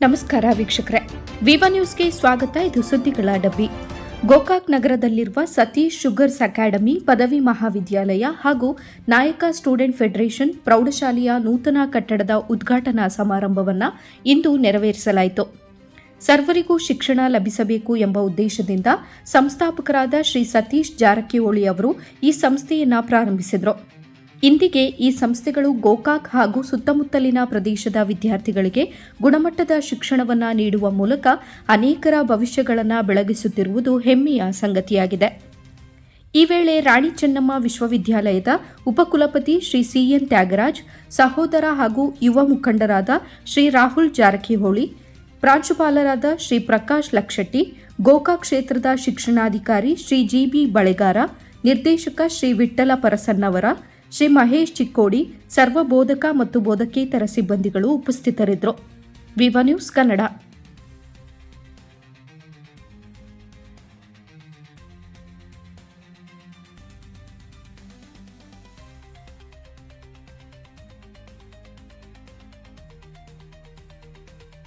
ನಮಸ್ಕಾರ ವೀಕ್ಷಕರೇ. ವಿವಾ ನ್ಯೂಸ್ಗೆ ಸ್ವಾಗತ. ಇದು ಸುದ್ದಿಗಳ ಡಬ್ಬಿ. ಗೋಕಾಕ್ ನಗರದಲ್ಲಿರುವ ಸತೀಶ್ ಶುಗರ್ಸ್ ಅಕಾಡೆಮಿ ಪದವಿ ಮಹಾವಿದ್ಯಾಲಯ ಹಾಗೂ ನಾಯಕ ಸ್ಟೂಡೆಂಟ್ ಫೆಡರೇಷನ್ ಪ್ರೌಢಶಾಲೆಯ ನೂತನ ಕಟ್ಟಡದ ಉದ್ಘಾಟನಾ ಸಮಾರಂಭವನ್ನು ಇಂದು ನೆರವೇರಿಸಲಾಯಿತು. ಸರ್ವರಿಗೂ ಶಿಕ್ಷಣ ಲಭಿಸಬೇಕು ಎಂಬ ಉದ್ದೇಶದಿಂದ ಸಂಸ್ಥಾಪಕರಾದ ಶ್ರೀ ಸತೀಶ್ ಜಾರಕಿಹೊಳಿ ಅವರು ಈ ಸಂಸ್ಥೆಯನ್ನು ಪ್ರಾರಂಭಿಸಿದರು. ಇಂದಿಗೆ ಈ ಸಂಸ್ಥೆಗಳು ಗೋಕಾಕ್ ಹಾಗೂ ಸುತ್ತಮುತ್ತಲಿನ ಪ್ರದೇಶದ ವಿದ್ಯಾರ್ಥಿಗಳಿಗೆ ಗುಣಮಟ್ಟದ ಶಿಕ್ಷಣವನ್ನು ನೀಡುವ ಮೂಲಕ ಅನೇಕರ ಭವಿಷ್ಯಗಳನ್ನು ಬೆಳಗಿಸುತ್ತಿರುವುದು ಹೆಮ್ಮೆಯ ಸಂಗತಿಯಾಗಿದೆ. ಈ ವೇಳೆ ರಾಣಿ ಚೆನ್ನಮ್ಮ ವಿಶ್ವವಿದ್ಯಾಲಯದ ಉಪಕುಲಪತಿ ಶ್ರೀ ಸಿಎನ್ ತ್ಯಾಗರಾಜ್, ಸಹೋದರ ಹಾಗೂ ಯುವ ಮುಖಂಡರಾದ ಶ್ರೀ ರಾಹುಲ್ ಜಾರಕಿಹೊಳಿ, ಪ್ರಾಂಶುಪಾಲರಾದ ಶ್ರೀ ಪ್ರಕಾಶ್ ಲಕ್ಷಟ್ಟಿ, ಗೋಕಾಕ್ ಕ್ಷೇತ್ರದ ಶಿಕ್ಷಣಾಧಿಕಾರಿ ಶ್ರೀ ಜಿಬಿ ಬಳೆಗಾರ, ನಿರ್ದೇಶಕ ಶ್ರೀ ವಿಠ್ಠಲ ಪರಸನ್ನವರ ಶ್ರೀ ಮಹೇಶ್ ಚಿಕ್ಕೋಡಿ ಸರ್ವ ಬೋಧಕ ಮತ್ತು ಬೋಧಕೇತರ ಸಿಬ್ಬಂದಿಗಳು ಉಪಸ್ಥಿತರಿದ್ದರು. Viva News Kannada.